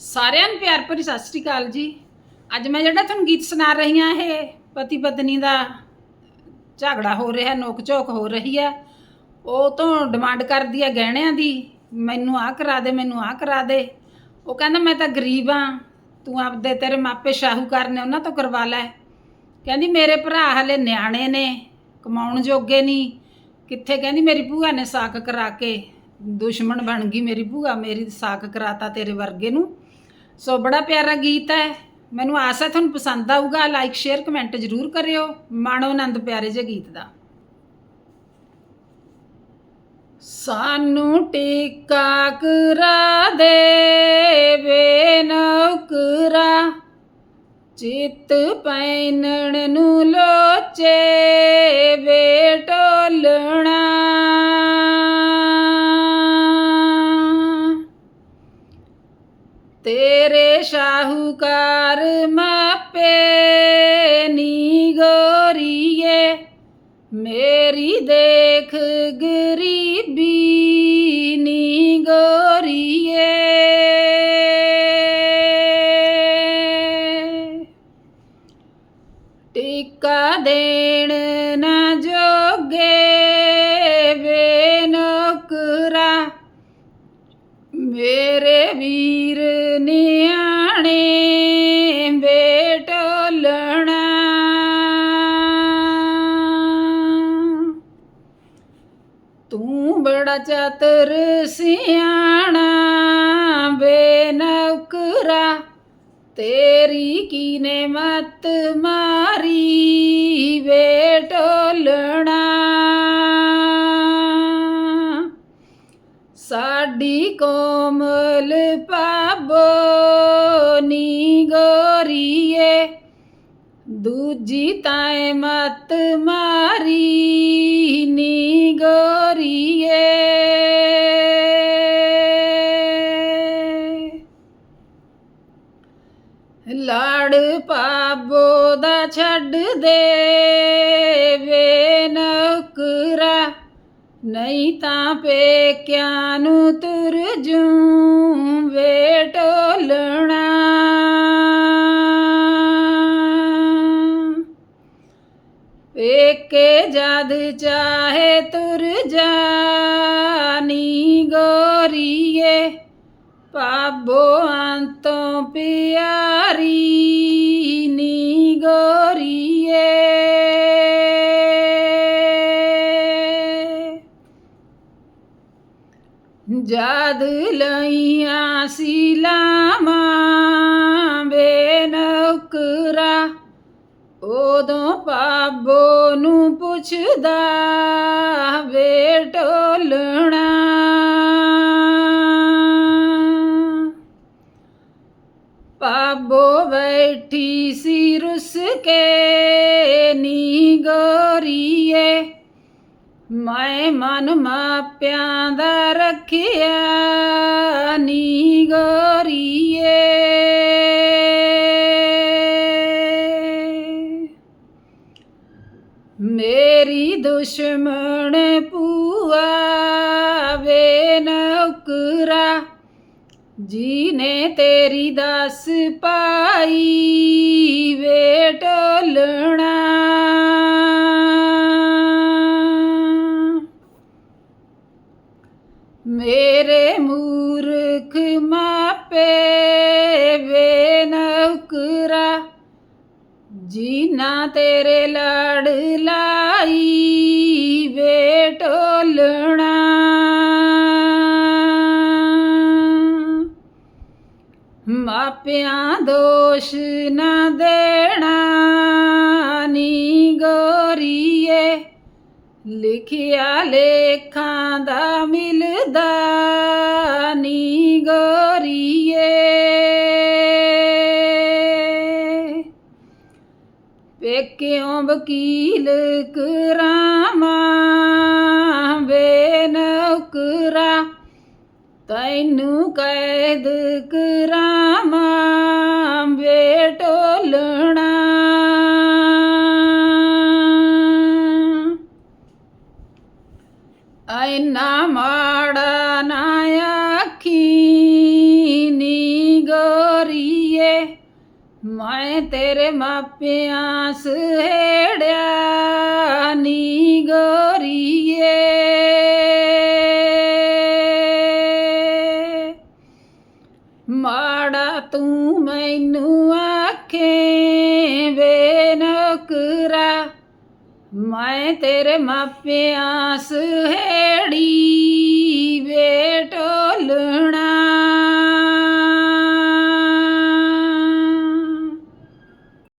ਸਾਰਿਆਂ ਨੂੰ ਪਿਆਰ ਭਰੀ ਸਤਿ ਸ੍ਰੀ ਅਕਾਲ ਜੀ। ਅੱਜ ਮੈਂ ਜਿਹੜਾ ਤੁਹਾਨੂੰ ਗੀਤ ਸੁਣਾ ਰਹੀ ਹਾਂ, ਇਹ ਪਤੀ ਪਤਨੀ ਦਾ ਝਗੜਾ ਹੋ ਰਿਹਾ, ਨੋਕ ਝੋਕ ਹੋ ਰਹੀ ਹੈ। ਉਹ ਤੋਂ ਡਿਮਾਂਡ ਕਰਦੀ ਹੈ ਗਹਿਣਿਆਂ ਦੀ, ਮੈਨੂੰ ਆਹ ਕਰਾ ਦੇ, ਮੈਨੂੰ ਆਹ ਕਰਾ ਦੇ। ਉਹ ਕਹਿੰਦਾ, ਮੈਂ ਤਾਂ ਗਰੀਬ ਆ ਤੂੰ ਆਪਦੇ ਤੇਰੇ ਮਾਪੇ ਸ਼ਾਹੂਕਾਰ ਨੇ ਉਹਨਾਂ ਤੋਂ ਕਰਵਾ ਲੈ। ਕਹਿੰਦੀ, ਮੇਰੇ ਭਰਾ ਹਲੇ ਨਿਆਣੇ ਨੇ, ਕਮਾਉਣ ਜੋਗੇ ਨਹੀਂ। ਕਿੱਥੇ? ਕਹਿੰਦੀ, ਮੇਰੀ ਭੂਆ ਨੇ ਸਾਕ ਕਰਾ ਕੇ, ਦੁਸ਼ਮਣ ਬਣ ਗਈ ਮੇਰੀ ਭੂਆ, ਮੇਰੀ ਸਾਕ ਕਰਾਤਾ ਤੇਰੇ ਵਰਗੇ ਨੂੰ। ਸੋ ਬੜਾ ਪਿਆਰਾ ਗੀਤ ਹੈ। ਮੈਨੂੰ ਆਸ ਹੈ ਤੁਹਾਨੂੰ ਪਸੰਦ ਆਊਗਾ। ਲਾਈਕ ਸ਼ੇਅਰ ਕਮੈਂਟ ਜ਼ਰੂਰ ਕਰਿਓ। ਮਾਣੋ ਆਨੰਦ ਪਿਆਰੇ ਜਿਹੇ ਗੀਤ ਦਾ। ਸਾਨੂੰ ਟਿੱਕਾ ਕਰਾ ਦੇ ਵੇ ਚਿੱਤ ਪੈਨਣ ਨੂੰ ਲੋਚੇ। ਸ਼ਾਹੂਕਾਰ ਮਾਪੇ ਨੀ ਗੋਰੀਏ ਮੇਰੀ ਦੇਖ ਗਰੀਬੀ ਨੀ ਗੋਰੀਏ ਟਿੱਕਾ ਦੇਣ ਨਾ ਜੋਗੇ ਵੇ ਨੌਕਰਾ ਮੇਰੇ ਵੀਰ ਚਤਰ ਸਿਆਣਾ ਬੇਨੌਕਰਾ ਤੇਰੀ ਕੀਨੇ ਮਤ ਮਾਰੀ ਬੇਟੋਲਣਾ ਸਾਡੀ ਕੋਮਲ ਪਾਬੋ ਨੀ ਗੋਰੀਏ ਦੂਜੀ ਤਾਏ ਮਤ ਮਾਰੀ ਨੀ ਗੋਰੀਏ ਲਾੜ ਪਾਬੋ ਦਾ ਛੱਡ ਦੇ, ਵੇ ਨੌਕਰਾ। ਨਹੀਂ ਤਾਂ ਪੇਕਿਆਂ ਨੂੰ ਤੁਰ ਜੂੰ, ਵੇ ਟੋਲਣਾ। ਪੇਕੇ ਜਦ ਚਾਹੇ ਤੁਰ ਜਾਨੀ ਗੋਰੀਏ ਪਾਬੋ ਅੰਤੋਂ ਪਿਆਰੀ ਨੀ ਗੋਰੀਏ। ਜਦ ਲਈਆਂ ਸੀ ਲਾਵਾਂ ਬੇਨੌਕਰਾ ਉਦੋਂ ਬਾਬੋ ਨੂੰ ਪੁੱਛਦਾ, ਵੇ ਟੋਲਣਾ। ਬਾਬੋ ਬੈਠੀ ਸੀ ਰੁੱਸ ਕੇ ਨੀ ਗੋਰੀਏ ਮੈਂ ਮਨ ਮਾਪਿਆਂ ਦਾ ਰੱਖਿਆ ਦੁਸ਼ਮਣ ਪੂਆ ਵੇ ਨੌਕਰਾ ਜੀਨੇ ਤੇਰੀ ਦਸ ਪਾਈ ਵੇ ਟੋਲਣਾ ਮੇਰੇ ਮੂਰਖ ਮਾਪੇ ਜੀਨਾ ਤੇਰੇ ਲੜ ਲਾਈ ਵੇ ਟੋਲਣਾ ਮਾਪਿਆਂ ਦੋਸ਼ ਨਾ ਦੇਣਾ ਨੀ ਗੋਰੀਏ। ਲਿਖਿਆ ਲੇਖਾਂ ਦਾ ਮਿਲਦਾ ਪੇਕਿਓਂ ਵਕੀਲ ਕਰਾਵਾਂ ਵੇ ਨੌਕਰਾ ਤੈਨੂੰ ਕੈਦ ਕਰਾਵਾਂ ਵੇ ਟੋਲਣਾ। ਐਨਾ ਮਾੜਾ ਮੈਂ ਤੇਰੇ ਮਾਪਿਆਂ ਸਹੇੜਿਆ ਨੀ ਗੋਰੀਏ ਮਾੜਾ ਤੂੰ ਮੈਨੂੰ ਆਖੇ ਵੇ ਨੌਕਰਾ। ਮੈਂ ਤੇਰੇ ਮਾਪਿਆਂ ਸਹੇੜੀ